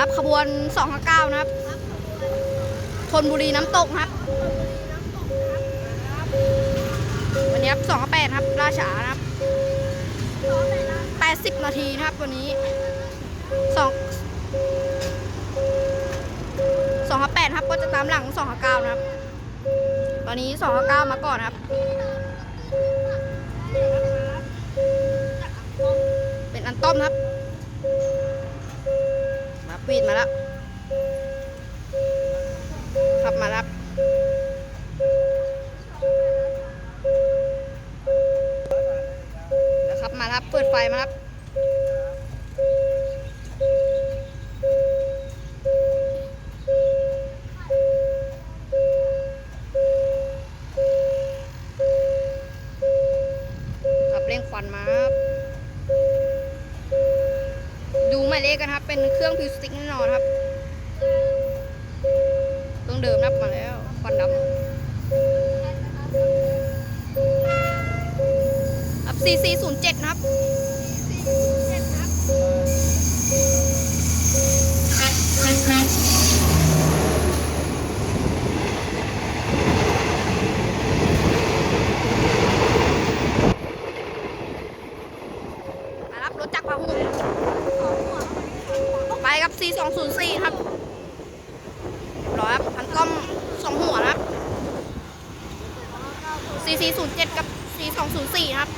รับขบวน259นะครับธนบุรีน้ำตกครับวันนี้ครับ258ครับ ราชานะครับ80 นาทีนะครับวันนี้2 258ครับก็จะตามหลัง259นะครับ ตอนนี้259มาก่อนครับ เป็นอันต้อมครับ มาปีดมาแล้ว ขับมารับ เดี๋ยวครับมาครับ เปิดไฟมาครับครับเร่งควันมาครับายเลขกันครับ เป็นเครื่องพิวสติกแน่นอนครับเครื่องเดิมนับมาแล้วควันดำครับ CC07 นะครับมารับรถจักรพาหุไป ครับ C204 ครับรอครับพันกล้องสองหัวนะครับ C407 กับ C204 ครับ